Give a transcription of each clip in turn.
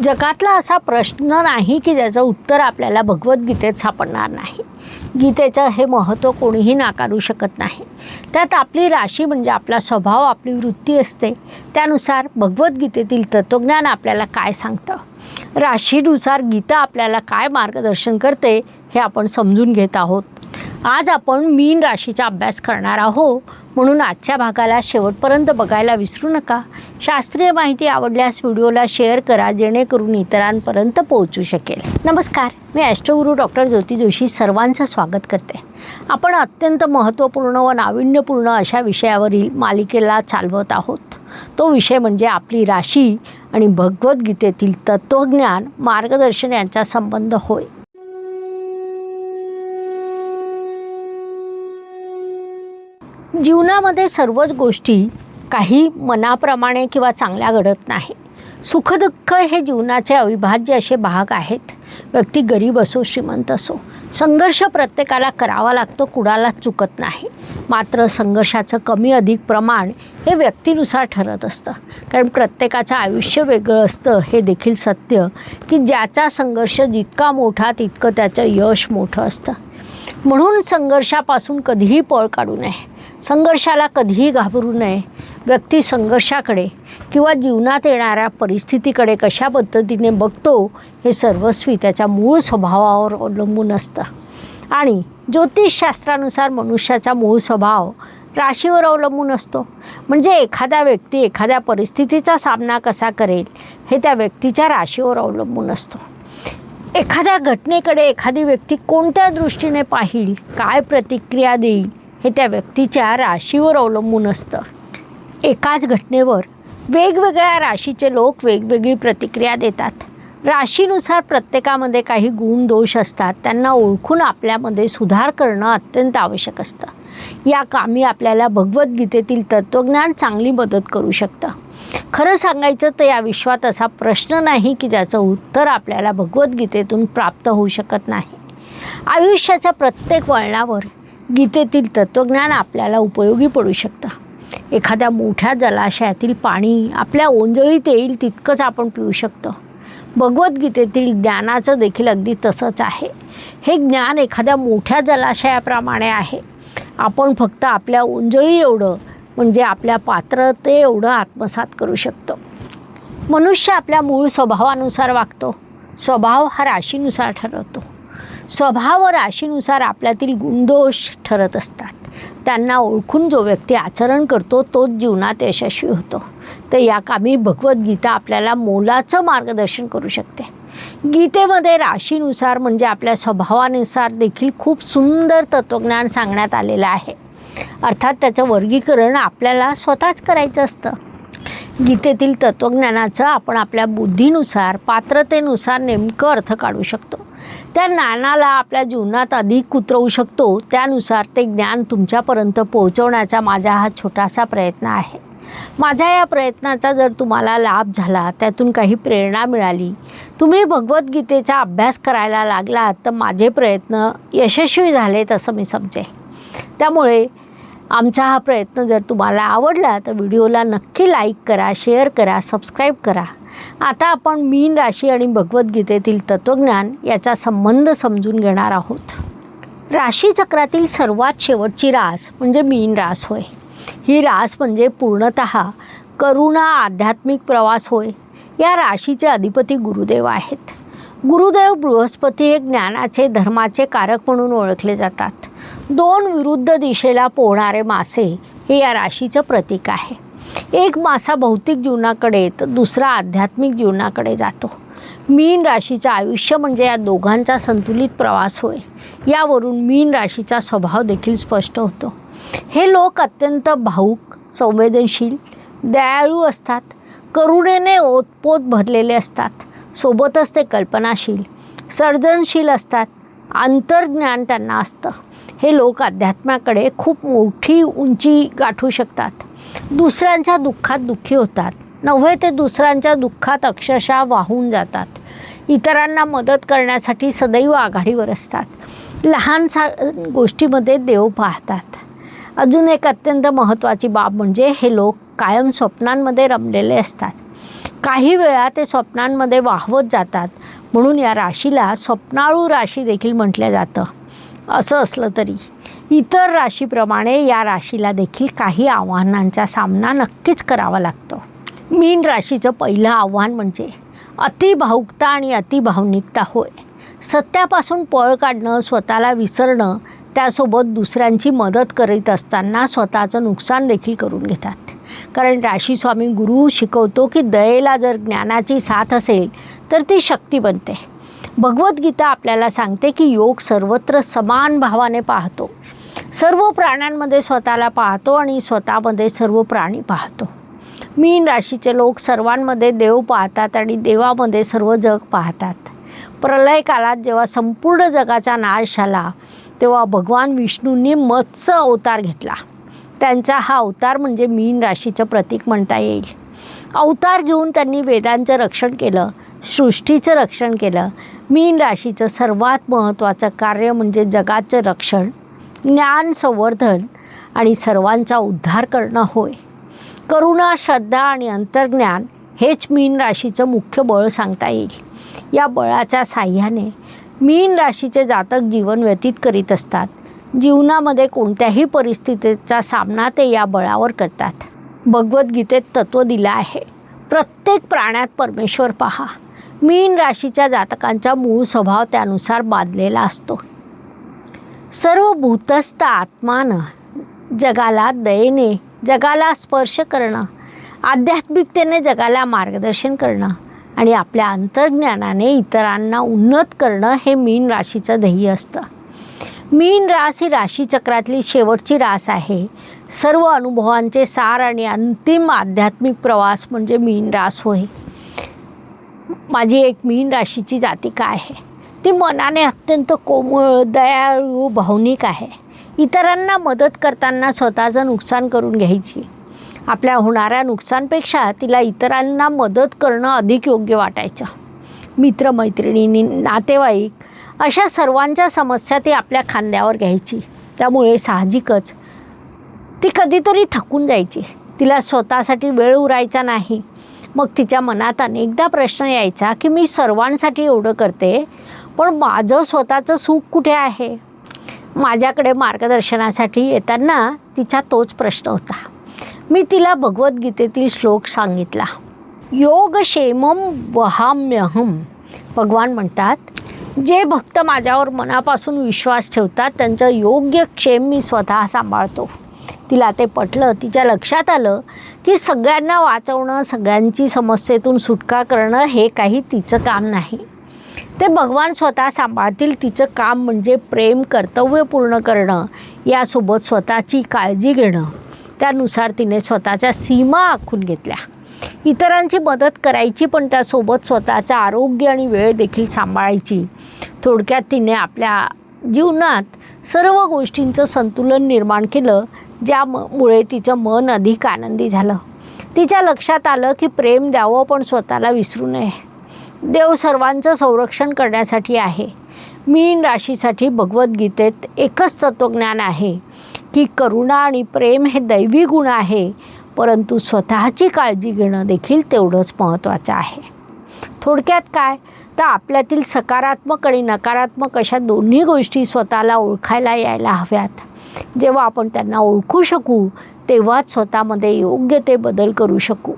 जगातला असा प्रश्न नाही की ज्याचं उत्तर आपल्याला भगवद्गीतेत सापडणार नाही. गीतेचं हे महत्त्व कोणीही नाकारू शकत नाही. त्यात आपली राशी म्हणजे आपला स्वभाव आपली वृत्ती असते. त्यानुसार भगवद्गीतेतील तत्त्वज्ञान आपल्याला काय सांगतं? राशीनुसार गीता आपल्याला काय मार्गदर्शन करते हे आपण समजून घेत आहोत. आज आपण मीन राशीचा अभ्यास करणार आहोत. म्हणून आजच्या भागाला शेवटपर्यंत बघायला विसरू नका. शास्त्रीय माहिती आवडल्यास व्हिडिओला शेअर करा जेणेकरून इतरांपर्यंत पोहोचू शकेल. नमस्कार मी ॲस्ट्रोगुरू डॉक्टर ज्योती जोशी सर्वांचं स्वागत करते. आपण अत्यंत महत्त्वपूर्ण व नाविन्यपूर्ण अशा विषयावरील मालिकेला चालवत आहोत. तो विषय म्हणजे आपली राशी आणि भगवद्गीतेतील तत्त्वज्ञान मार्गदर्शन यांचा संबंध होय. जीवनामध्ये सर्वच गोष्टी काही मनाप्रमाणे किंवा चांगल्या घडत नाही. सुखदुःख हे जीवनाचे अविभाज्य असे भाग आहेत. व्यक्ती गरीब असो श्रीमंत असो संघर्ष प्रत्येकाला करावा लागतो कुणालाच चुकत नाही. मात्र संघर्षाचं कमी अधिक प्रमाण हे व्यक्तीनुसार ठरत असतं. कारण प्रत्येकाचं आयुष्य वेगळं असतं हे देखील सत्य की ज्याचा संघर्ष जितका मोठा तितकं त्याचं यश मोठं असतं. म्हणून संघर्षापासून कधीही पळ काढू नये. संघर्षाला कधीही घाबरू नये. व्यक्ती संघर्षाकडे किंवा जीवनात येणाऱ्या परिस्थितीकडे कशा पद्धतीने बघतो हे सर्वस्वी त्याच्या मूळ स्वभावावर अवलंबून असतं. आणि ज्योतिषशास्त्रानुसार मनुष्याचा मूळ स्वभाव राशीवर अवलंबून असतो. म्हणजे एखादा व्यक्ती एखाद्या परिस्थितीचा सामना कसा करेल हे त्या व्यक्तीच्या राशीवर अवलंबून असतो. एखाद्या घटनेकडे एखादी व्यक्ती कोणत्या दृष्टीने पाहिल काय प्रतिक्रिया देईल हे त्या व्यक्तीच्या राशीवर अवलंबून असतं. एकाच घटनेवर वेगवेगळ्या राशीचे लोक वेगवेगळी प्रतिक्रिया देतात. राशीनुसार प्रत्येकामध्ये काही गुण दोष असतात. त्यांना ओळखून आपल्यामध्ये सुधार करणं अत्यंत आवश्यक असतं. या कामी आपल्याला भगवद्गीतेतील तत्त्वज्ञान चांगली मदत करू शकतं. खरं सांगायचं तर या विश्वात असा प्रश्न नाही की ज्याचं उत्तर आपल्याला भगवद्गीतेतून प्राप्त होऊ शकत नाही. आयुष्याच्या प्रत्येक वळणावर गीतेतील तत्त्वज्ञान आपल्याला उपयोगी पडू शकतं. एखाद्या मोठ्या जलाशयातील पाणी आपल्या ओंजळीत येईल तितकंच आपण पिऊ शकतो. भगवद्गीतेतील ज्ञानाचं देखील अगदी तसंच आहे. हे ज्ञान एखाद्या मोठ्या जलाशयाप्रमाणे आहे. आपण फक्त आपल्या उंजळी एवढं म्हणजे आपल्या पात्रते एवढं आत्मसात करू शकतो. मनुष्य आपल्या मूळ स्वभावानुसार वागतो. स्वभाव हा राशीनुसार ठरवतो. स्वभाव व राशीनुसार आपल्यातील गुणदोष ठरत असतात. त्यांना ओळखून जो व्यक्ती आचरण करतो तोच जीवनात यशस्वी होतो. तर या कामी भगवद्गीता आपल्याला मोलाचं मार्गदर्शन करू शकते. गीतेमध्ये राशीनुसार म्हणजे आपल्या स्वभावानुसार देखील खूप सुंदर तत्त्वज्ञान सांगण्यात आलेलं आहे. अर्थात त्याचं वर्गीकरण आपल्याला स्वतःच करायचं असतं. गीतेतील तत्त्वज्ञानाचं आपण आपल्या बुद्धीनुसार पात्रतेनुसार नेमकं अर्थ काढू शकतो. त्या ज्ञानाला आपल्या जीवनात अधिक उतरवू शकतो. त्यानुसार ते ज्ञान तुमच्यापर्यंत पोहोचवण्याचा माझा हा छोटासा प्रयत्न आहे. माझ्या या प्रयत्नाचा जर तुम्हाला लाभ झाला त्यातून काही प्रेरणा मिळाली. तुम्ही भगवद्गीतेचा अभ्यास करायला लागलात तर माझे प्रयत्न यशस्वी झालेत असं मी समजे त्यामुळे आमचा हा प्रयत्न जर तुम्हाला आवडला तर व्हिडिओला नक्की लाईक करा शेअर करा सबस्क्राईब करा. आता आपण मीन राशी आणि भगवद्गीतेतील तत्त्वज्ञान याचा संबंध समजून घेणार आहोत. राशीचक्रातील सर्वात शेवटची रास म्हणजे मीन रास होय. ही रास म्हणजे पूर्णत करुणा आध्यात्मिक प्रवास होय. या राशीचे अधिपती गुरुदेव आहेत. गुरुदेव बृहस्पती हे ज्ञानाचे धर्माचे कारक म्हणून ओळखले जातात. दोन विरुद्ध दिशेला पोहणारे मासे हे या राशीचं प्रतीक आहे. एक मासा भौतिक जीवनाकडे तर दुसरा आध्यात्मिक जीवनाकडे जातो. मीन राशीचं आयुष्य म्हणजे या दोघांचा संतुलित प्रवास होय. यावरून मीन राशीचा स्वभाव देखील स्पष्ट होतो. हे लोक अत्यंत भाऊक संवेदनशील दयाळू असतात. करुणेने ओतपोत भरलेले असतात. सोबतच ते कल्पनाशील सर्जनशील असतात. अंतर्ज्ञान त्यांना असतं. हे लोक अध्यात्माकडे खूप मोठी उंची गाठू शकतात. दुसऱ्यांच्या दुःखात दुःखी होतात. नव्हे ते दुसऱ्यांच्या दुःखात अक्षरशः वाहून जातात. इतरांना मदत करण्यासाठी सदैव आघाडीवर असतात. लहान सा गोष्टीमध्ये देव पाहतात. अजून एक अत्यंत महत्त्वाची बाब म्हणजे हे लोक कायम स्वप्नांमध्ये रमलेले असतात. काही वेळा ते स्वप्नांमध्ये वाहवत जातात. म्हणून या राशीला स्वप्नाळू राशी देखील म्हटलं जातं. असं असलं तरी इतर राशीप्रमाणे या राशीला देखील काही आव्हानांचा सामना नक्कीच करावा लागतो. मीन राशीचं पहिलं आव्हान म्हणजे अतिभावुकता आणि अतिभावनिकता होय. सत्यापासून पळ काढणं स्वतःला विसरणं त्यासोबत दुसऱ्यांची मदत करीत असताना स्वतःचं नुकसान देखील करून घेतात. कारण राशीस्वामी गुरु शिकवतो की दयेला जर ज्ञानाची साथ असेल तर ती शक्ती बनते. भगवद्गीता आपल्याला सांगते की योग सर्वत्र समान भावाने पाहतो. सर्व प्राण्यांमध्ये स्वतःला पाहतो आणि स्वतःमध्ये सर्व प्राणी पाहतो. मीन राशीचे लोक सर्वांमध्ये देव पाहतात आणि देवामध्ये सर्व जग पाहतात. प्रलय काळात जेव्हा संपूर्ण जगाचा नाश झाला तेव्हा भगवान विष्णूंनी मत्स्य अवतार घेतला. त्यांचा हा अवतार म्हणजे मीन राशीचं प्रतीक म्हणता येईल. अवतार घेऊन त्यांनी वेदांचं रक्षण केलं सृष्टीचं रक्षण केलं. मीन राशीचं सर्वात महत्त्वाचं कार्य म्हणजे जगाचं रक्षण ज्ञान संवर्धन आणि सर्वांचा उद्धार करणं होय. करुणा श्रद्धा आणि अंतर्ज्ञान हेच मीन राशीचं मुख्य बळ सांगता येईल. या बळाच्या साह्याने मीन राशीचे जातक जीवन व्यतीत करीत असतात. जीवनामध्ये कोणत्याही परिस्थितीचा सामना ते या बळावर करतात. भगवद्गीतेत तत्त्व दिलं आहे. प्रत्येक प्राण्यात परमेश्वर पहा. मीन राशीच्या जातकांचा मूळ स्वभाव त्यानुसार बांधलेला असतो. सर्व भूतस्थ आत्मानं जगाला दयेने जगाला स्पर्श करणं आध्यात्मिकतेने जगाला मार्गदर्शन करणं आणि आपल्या अंतर्ज्ञानाने इतरांना उन्नत करणं हे मीन राशीचं ध्येय असतं. मीन रास ही राशीचक्रातली शेवटची रास आहे. सर्व अनुभवांचे सार आणि अंतिम आध्यात्मिक प्रवास म्हणजे मीन रास होय. माझी एक मीन राशीची जातिका आहे. ती मनाने अत्यंत कोमळ दयाळू भावनिक आहे. इतरांना मदत करताना स्वतःचं नुकसान करून घ्यायची. आपल्या होणाऱ्या नुकसानपेक्षा तिला इतरांना मदत करणं अधिक योग्य वाटायचं. मित्रमैत्रिणी नातेवाईक अशा सर्वांच्या समस्या ती आपल्या खांद्यावर घ्यायची. त्यामुळे साहजिकच ती कधीतरी थकून जायची. तिला स्वतःसाठी वेळ उरायचा नाही. मग तिच्या मनात अनेकदा प्रश्न यायचा की मी सर्वांसाठी एवढं करते पण माझं स्वतःचं सुख कुठे आहे? माझ्याकडे मार्गदर्शनासाठी येताना तिचा तोच प्रश्न होता. मी तिला भगवद्गीतेतील श्लोक सांगितला. योगक्षेमम वहाम्यहम भगवान म्हणतात जे भक्त माझ्यावर मनापासून विश्वास ठेवतात त्यांचं योग्य क्षेम मी स्वतः सांभाळतो. तिला ते पटलं तिच्या लक्षात आलं की सगळ्यांना वाचवणं सगळ्यांची समस्येतून सुटका करणं हे काही तिचं काम नाही. ते भगवान स्वतः सांभाळतील तिचं काम म्हणजे प्रेम कर्तव्य पूर्ण करणं यासोबत स्वतःची काळजी घेणं. त्यानुसार तिने स्वतःच्या सीमा आखून घेतल्या. इतरांची मदत करायची पण त्यासोबत स्वतःचं आरोग्य आणि वेळ देखील सांभाळायची. थोडक्यात तिने आपल्या जीवनात सर्व गोष्टींचं संतुलन निर्माण केलं ज्यामुळे तिचं मन अधिक आनंदी झालं. तिच्या लक्षात आलं की प्रेम द्यावं पण स्वतःला विसरू नये. देव सर्वांचं संरक्षण करण्यासाठी आहे. मीन राशीसाठी भगवद्गीतेत एकच तत्त्वज्ञान आहे. की करुणा आणि प्रेम हे दैवी गुण आहे परंतु स्वतःची काळजी घेणं देखील तेवढंच महत्त्वाचं आहे. थोडक्यात काय? तर आपल्यातील सकारात्मक आणि नकारात्मक अशा दोन्ही गोष्टी स्वतःला ओळखायला यायला हव्यात. जेव्हा आपण त्यांना ओळखू शकू तेव्हाच स्वतःमध्ये योग्य ते बदल करू शकू.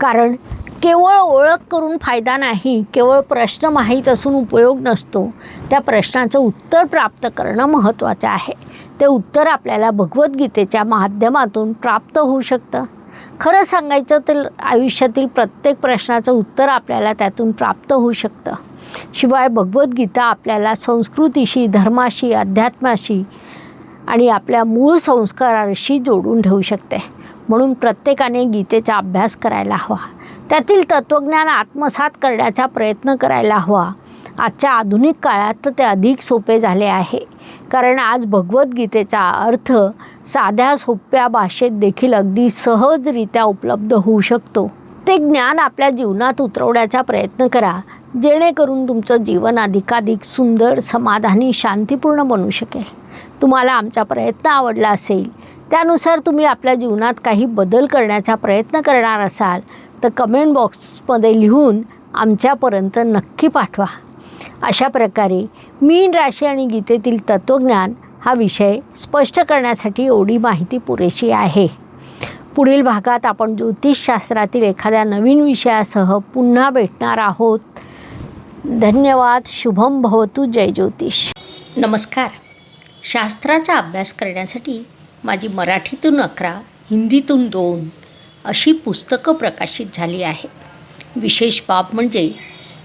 कारण केवळ ओळख करून फायदा नाही केवळ प्रश्न माहीत असून उपयोग नसतो त्या प्रश्नाचं उत्तर प्राप्त करणं महत्त्वाचं आहे. ते उत्तर आपल्याला भगवद्गीतेच्या माध्यमातून प्राप्त होऊ शकतं. खरं सांगायचं तर आयुष्यातील प्रत्येक प्रश्नाचं उत्तर आपल्याला त्यातून प्राप्त होऊ शकतं. शिवाय भगवद्गीता आपल्याला संस्कृतीशी धर्माशी अध्यात्माशी आणि आपल्या मूळ संस्काराशी जोडून ठेवू शकते. म्हणून प्रत्येकाने गीतेचा अभ्यास करायला हवा. त्यातील तत्त्वज्ञान आत्मसात करण्याचा प्रयत्न करायला हवा. आजच्या आधुनिक काळात तर ते अधिक सोपे झाले आहे. कारण आज भगवद्गीतेचा अर्थ साध्या सोप्या भाषेत देखील अगदी सहजरित्या उपलब्ध होऊ शकतो. ते ज्ञान आपल्या जीवनात उतरवण्याचा प्रयत्न करा. जेणेकरून तुमचं जीवन अधिकाधिक सुंदर समाधानी शांतीपूर्ण बनू शकेल. तुम्हाला आमचा प्रयत्न आवडला असेल त्यानुसार तुम्ही आपल्या जीवनात काही बदल करण्याचा प्रयत्न करणार असाल तर कमेंट बॉक्समध्ये लिहून आमच्यापर्यंत नक्की पाठवा. अशा प्रकारे मीन राशी आणि गीतेतील तत्त्वज्ञान हा विषय स्पष्ट करण्यासाठी एवढी माहिती पुरेशी आहे. पुढील भागात आपण ज्योतिषशास्त्रातील एखाद्या नवीन विषयासह पुन्हा भेटणार आहोत. धन्यवाद शुभम भवतु जय ज्योतिष. नमस्कार. शास्त्राचा अभ्यास करण्यासाठी माझी मराठीतून अकरा हिंदीतून दोन अशी पुस्तकं प्रकाशित झाली आहे विशेष बाब म्हणजे